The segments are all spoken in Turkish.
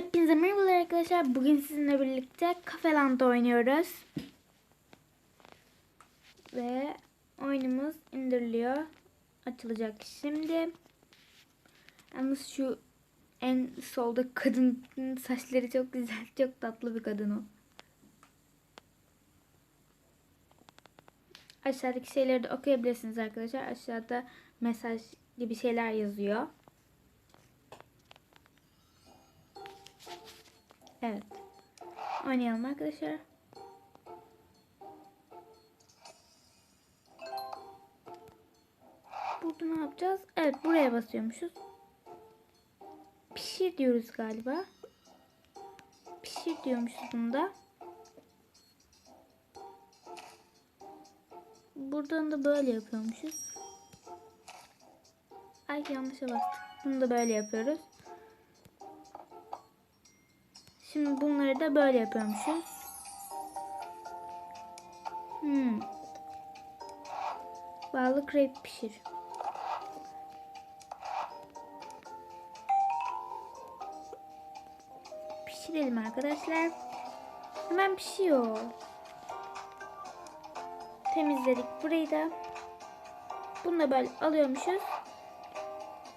Hepinize merhabalar arkadaşlar. Bugün sizinle birlikte Kafeland'da oynuyoruz. Ve oyunumuz indiriliyor. Açılacak şimdi. Yalnız şu en solda kadının saçları çok güzel. Çok tatlı bir kadın o. Aşağıdaki şeyleri de okuyabilirsiniz arkadaşlar. Aşağıda mesaj gibi şeyler yazıyor. Evet. Oynayalım arkadaşlar. Burada ne yapacağız? Evet buraya basıyormuşuz. Pişir diyoruz galiba. Pişir diyormuşuz bunda. Buradan da böyle yapıyormuşuz. Ay yanlışa bastık. Bunu da böyle yapıyoruz. Şimdi bunları da böyle yapıyormuşuz. Hmm. Bağlı krep pişir. Pişirelim arkadaşlar. Hemen pişiyor. Temizledik burayı da. Bunu da böyle alıyormuşuz.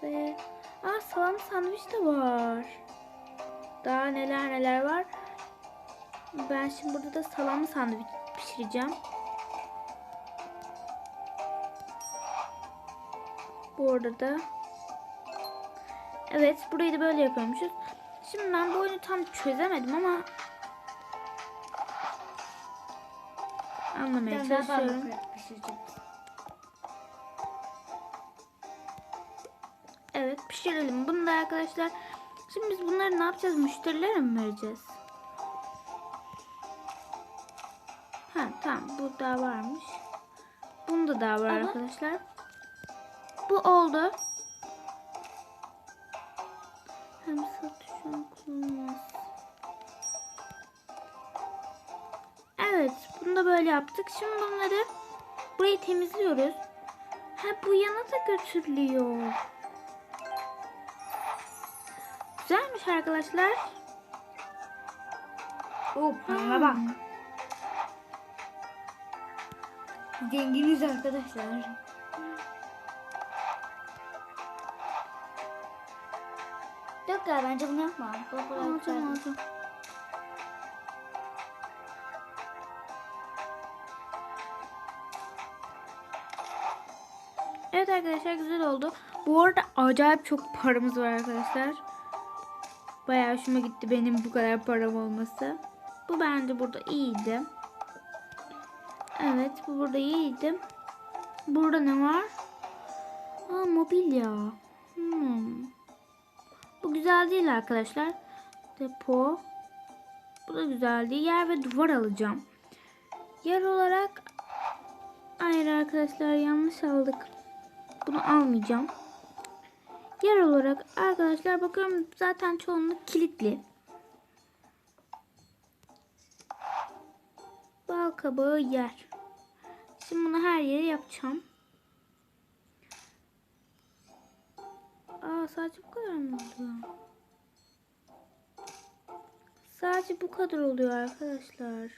Ve aa salam sandviç de var. Daha neler neler var. Ben şimdi burada da salamlı sandviç pişireceğim. Bu arada da Evet burayı da böyle yapıyormuşuz. Şimdi ben bu oyunu tam çözemedim ama anlamaya Ben çalışıyorum. Evet pişirelim. Bunu da arkadaşlar şimdi biz bunları ne yapacağız? Müşterilere mi vereceğiz? Ha tamam bu daha varmış. Bunda daha var Ama- arkadaşlar. Bu oldu. Hem satışın kullanılmaz. Evet bunu da böyle yaptık. Şimdi bunları burayı temizliyoruz. Ha bu yana da götürülüyor. Güzelmiş arkadaşlar. Oo paraya bak. Zenginiz arkadaşlar. Yok ya bence bunu yapma. Alacağım alacağım. Evet arkadaşlar güzel oldu. Bu arada acayip çok paramız var arkadaşlar. Bayağı hoşuma gitti benim bu kadar param olması. Bu bence burada iyiydi. Evet bu burada iyiydi. Burada ne var? Aa mobilya. Hmm. Bu güzel değil arkadaşlar. Depo. Bu da güzel değil. Yer ve duvar alacağım. Yer olarak hayır arkadaşlar yanlış aldık. Bunu almayacağım. Yer olarak arkadaşlar bakıyorum zaten çoğunluk kilitli. Bal kabağı yer. Şimdi bunu her yere yapacağım. Aa sadece bu kadar mı oluyor? Sadece bu kadar oluyor arkadaşlar.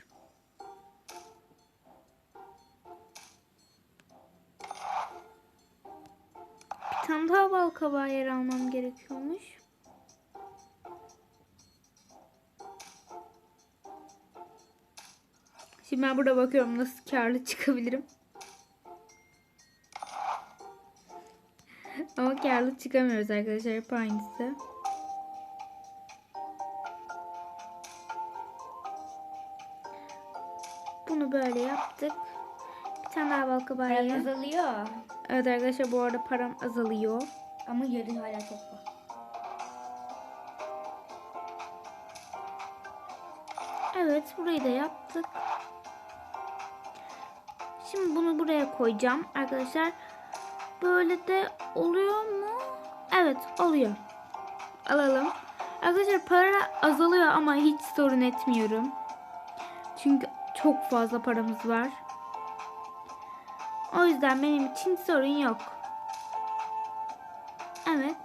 Bir tane daha bal kabağı yer almam gerekiyormuş. Şimdi ben burada bakıyorum nasıl karlı çıkabilirim. Ama karlı çıkamıyoruz arkadaşlar. Hep aynısı. Bunu böyle yaptık. Bir tane daha bal kabağı Param azalıyor. Evet arkadaşlar bu arada param azalıyor. Ama yeri hala çok var. Evet burayı da yaptık. Şimdi bunu buraya koyacağım arkadaşlar. Böyle de oluyor mu? Evet oluyor. Alalım. Arkadaşlar para azalıyor ama hiç sorun etmiyorum. Çünkü çok fazla paramız var. O yüzden benim için sorun yok. Evet.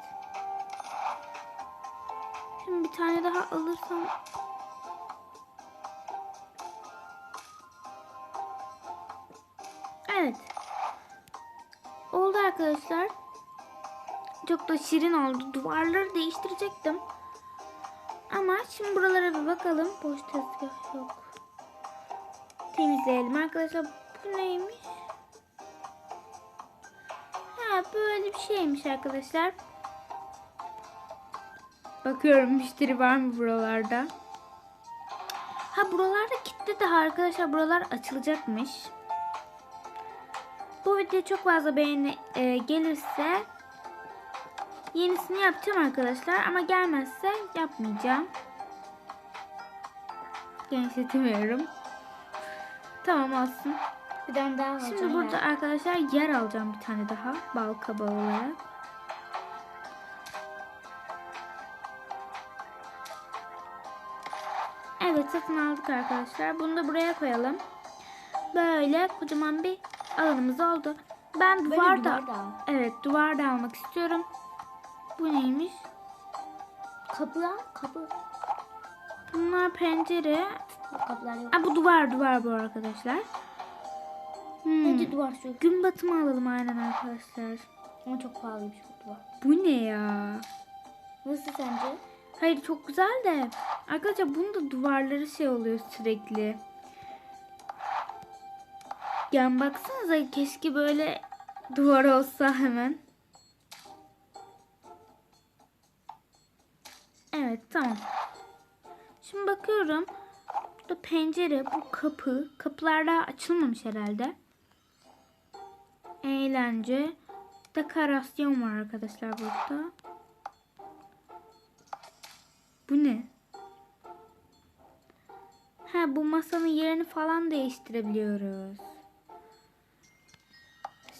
Şimdi bir tane daha alırsam Evet. Oldu arkadaşlar. Çok da şirin oldu. Duvarları değiştirecektim. Ama şimdi buralara bir bakalım. Boş tezgah yok. Temizleyelim arkadaşlar. Bu neymiş? Ha böyle bir şeymiş arkadaşlar. Bakıyorum müşteri var mı buralarda. Ha buralarda kilitli daha arkadaşlar. Buralar açılacakmış. Bu video çok fazla beğeni e, gelirse yenisini yapacağım arkadaşlar. Ama gelmezse yapmayacağım. Genişletemiyorum. Tamam olsun. Bir tane daha alacağım. Şimdi burada ben. arkadaşlar yer alacağım bir tane daha. Bal kabağı olarak. Evet satın aldık arkadaşlar. Bunu da buraya koyalım. Böyle kocaman bir alanımız oldu. Ben Böyle duvar da evet duvar da almak istiyorum. Bu neymiş? Kapı kapı. Bunlar pencere. Bu kapılar yok. Aa, bu duvar duvar bu arkadaşlar. Hmm. Bence duvar şu. Gün batımı alalım aynen arkadaşlar. Ama çok pahalıymış bu duvar. Bu ne ya? Nasıl sence? Hayır çok güzel de arkadaşlar bunun da duvarları şey oluyor sürekli. Yani baksanıza keşke böyle duvar olsa hemen. Evet tamam. Şimdi bakıyorum. Burada pencere, bu kapı. Kapılar daha açılmamış herhalde. Eğlence. Dekorasyon var arkadaşlar burada. Bu ne? Ha bu masanın yerini falan değiştirebiliyoruz.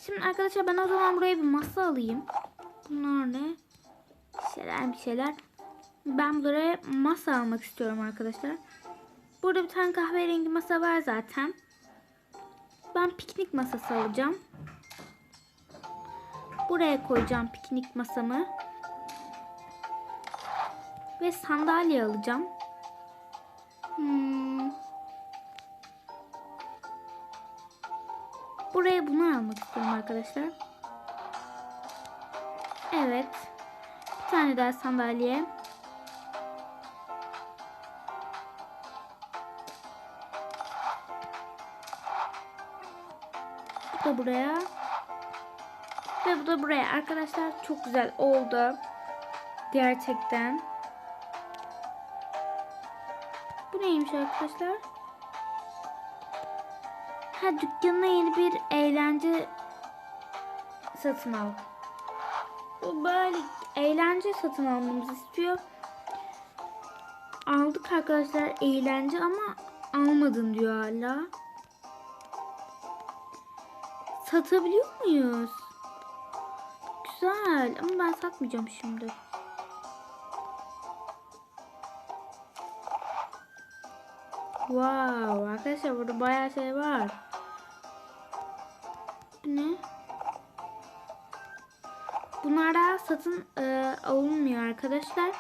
Şimdi arkadaşlar ben o zaman buraya bir masa alayım. Bunlar ne? Bir şeyler bir şeyler. Ben buraya masa almak istiyorum arkadaşlar. Burada bir tane kahverengi masa var zaten. Ben piknik masası alacağım. Buraya koyacağım piknik masamı. Ve sandalye alacağım. Hmm. Buraya bunu almak istiyorum arkadaşlar. Evet. Bir tane daha sandalye. Bu da buraya. Ve bu da buraya. Arkadaşlar çok güzel oldu. Gerçekten. Bu neymiş arkadaşlar? Ha dükkanına yeni bir eğlence satın al. Bu böyle eğlence satın almamızı istiyor. Aldık arkadaşlar eğlence ama almadın diyor hala. Satabiliyor muyuz? Güzel ama ben satmayacağım şimdi. Wow arkadaşlar burada bayağı şey var. Ne? Bunlar daha satın e, alınmıyor arkadaşlar.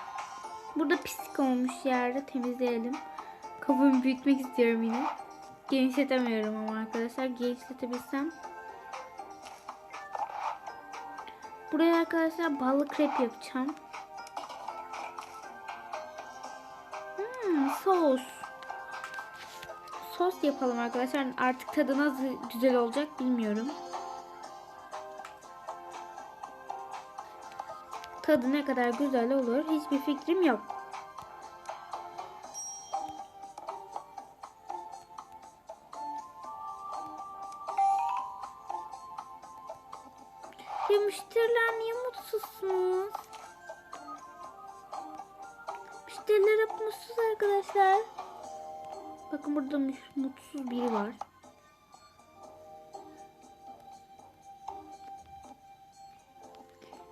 Burada pislik olmuş yerde temizleyelim. Kafamı büyütmek istiyorum yine. Genişletemiyorum ama arkadaşlar genişletebilsem. Buraya arkadaşlar ballı krep yapacağım. Hmm, sos sos yapalım arkadaşlar. Artık tadı nasıl güzel olacak bilmiyorum. Tadı ne kadar güzel olur hiçbir fikrim yok. Ya müşteriler niye mutsuzsunuz? Müşteriler hep mutsuz arkadaşlar. Bakın burada mutsuz biri var.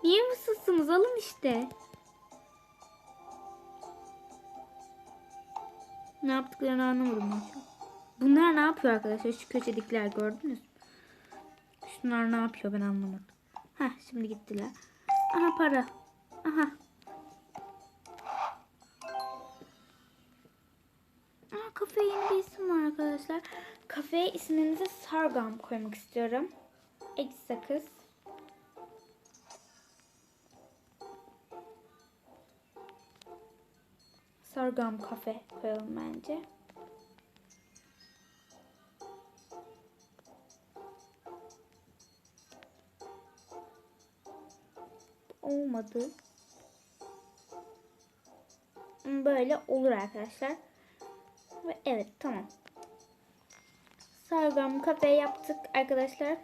Niye mutsuzsunuz? Alın işte. Ne yaptıklarını anlamadım. Bunlar ne yapıyor arkadaşlar? Şu köşedekiler gördünüz mü? Şunlar ne yapıyor ben anlamadım. Ha şimdi gittiler. Aha para. Aha. Aa, kafeye yeni bir isim var arkadaşlar. Kafeye isminizi Sargam koymak istiyorum. Eksi sakız. Sargam kafe koyalım bence. Olmadı. Böyle olur arkadaşlar. Ve evet tamam. Sargam kafe yaptık arkadaşlar.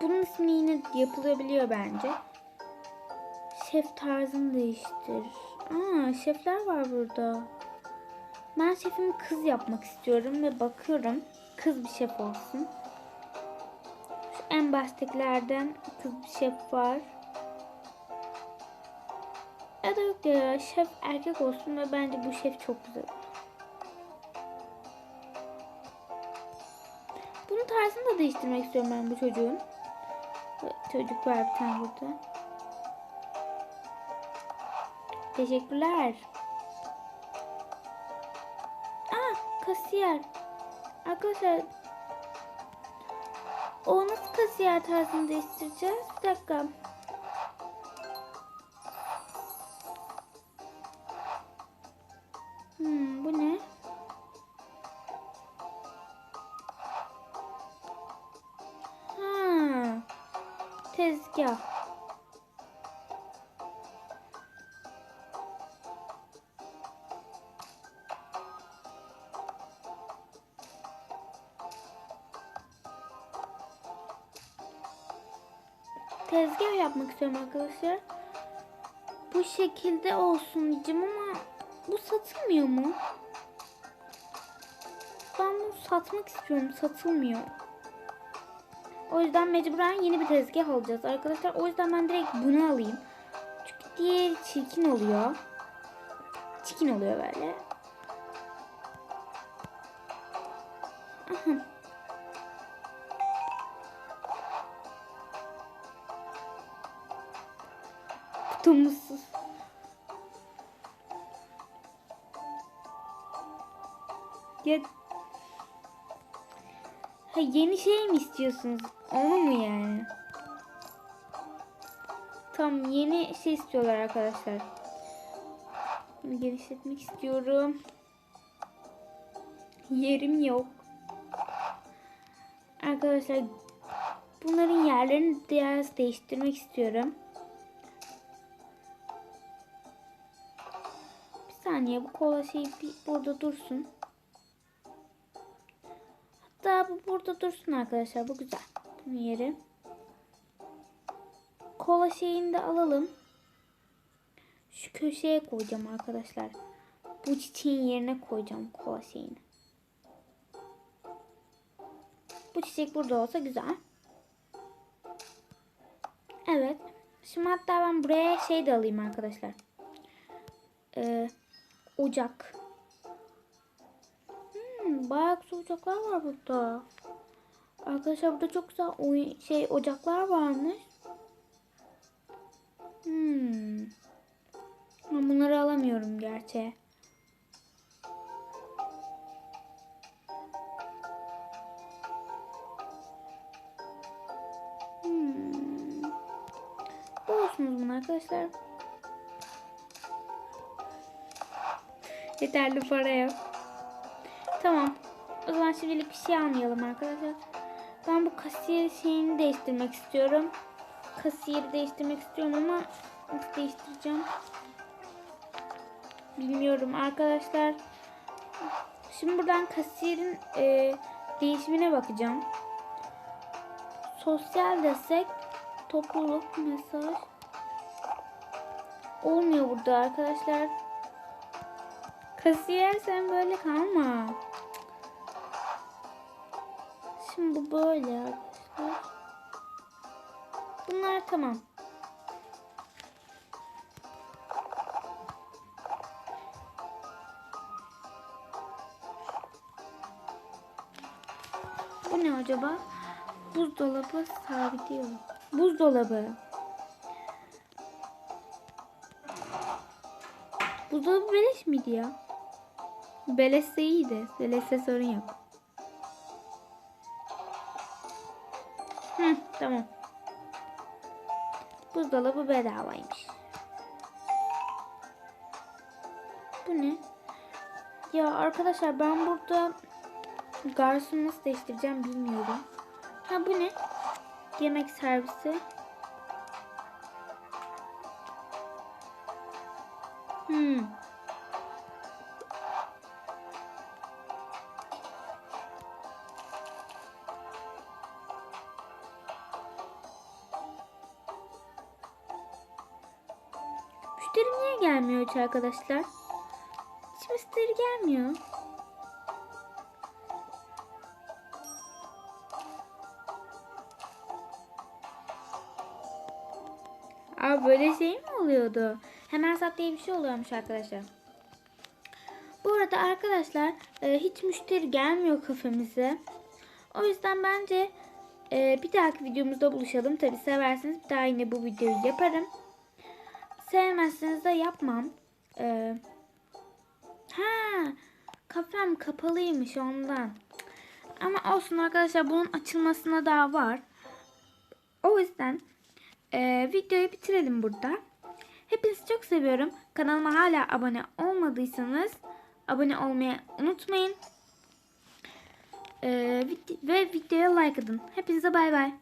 Bunun ismi yine yapılabiliyor bence. Şef tarzını değiştir. Aa şefler var burada. Ben şefimi kız yapmak istiyorum ve bakıyorum. Kız bir şef olsun. Şu en baştakilerden kız bir şef var. Ya da yok ya şef erkek olsun ve bence bu şef çok güzel. Bunun tarzını da değiştirmek istiyorum ben bu çocuğun. Çocuk var bir tane burada. Teşekkürler. Aa kasiyer. Arkadaşlar o nasıl kasiyer tarzını değiştireceğiz? Bir dakika. Tezgah. Tezgah yapmak istiyorum arkadaşlar. Bu şekilde olsun diyeceğim ama bu satılmıyor mu? Ben bunu satmak istiyorum. Satılmıyor. O yüzden mecburen yeni bir tezgah alacağız arkadaşlar. O yüzden ben direkt bunu alayım. Çünkü diğeri çirkin oluyor. Çirkin oluyor böyle. Aha. Kutumuzsuz. Ya Ha yeni şey mi istiyorsunuz? Onu mu yani? Tam yeni şey istiyorlar arkadaşlar. Bunu genişletmek istiyorum. Yerim yok. Arkadaşlar bunların yerlerini biraz değiştirmek istiyorum. Bir saniye bu kola şey burada dursun. Bu burada dursun arkadaşlar. Bu güzel. Bunun yeri. Kola şeyini de alalım. Şu köşeye koyacağım arkadaşlar. Bu çiçeğin yerine koyacağım kola şeyini. Bu çiçek burada olsa güzel. Evet. Şimdi hatta ben buraya şey de alayım arkadaşlar. Ee, ocak. Hmm, bayağı güzel ocaklar var burada. Arkadaşlar burada çok güzel oyun, şey ocaklar varmış. Hmm. Ama bunları alamıyorum gerçi. Hmm. Bu olsun o zaman arkadaşlar. Yeterli para yok. Tamam. O zaman şimdilik bir şey almayalım arkadaşlar. Ben bu kasiyer şeyini değiştirmek istiyorum. Kasiyeri değiştirmek istiyorum ama nasıl değiştireceğim? Bilmiyorum arkadaşlar. Şimdi buradan kasiyerin e, değişimine bakacağım. Sosyal desek topluluk mesaj olmuyor burada arkadaşlar. Kasiyer sen böyle kalma. Şimdi bu böyle arkadaşlar. Bunlar tamam. Bu ne acaba? Buzdolabı sabitliyor. Buzdolabı. Buzdolabı beleş miydi ya? Beleşse iyiydi. Beleşse sorun yok. Hı, tamam. Buzdolabı bedavaymış. Bu ne? Ya arkadaşlar ben burada garson nasıl değiştireceğim bilmiyorum. Ha bu ne? Yemek servisi. Hmm. Müşteri niye gelmiyor hiç arkadaşlar? Hiç müşteri gelmiyor. Aa böyle şey mi oluyordu? Hemen sat diye bir şey oluyormuş arkadaşlar. Bu arada arkadaşlar e, hiç müşteri gelmiyor kafemize. O yüzden bence e, bir dahaki videomuzda buluşalım. Tabi severseniz bir daha yine bu videoyu yaparım. Sevmezseniz de yapmam. E, ha kafem kapalıymış ondan. Ama olsun arkadaşlar bunun açılmasına daha var. O yüzden e, videoyu bitirelim burada. Hepinizi çok seviyorum. Kanalıma hala abone olmadıysanız abone olmayı unutmayın. E, vid- ve videoya like atın. Hepinize bay bay.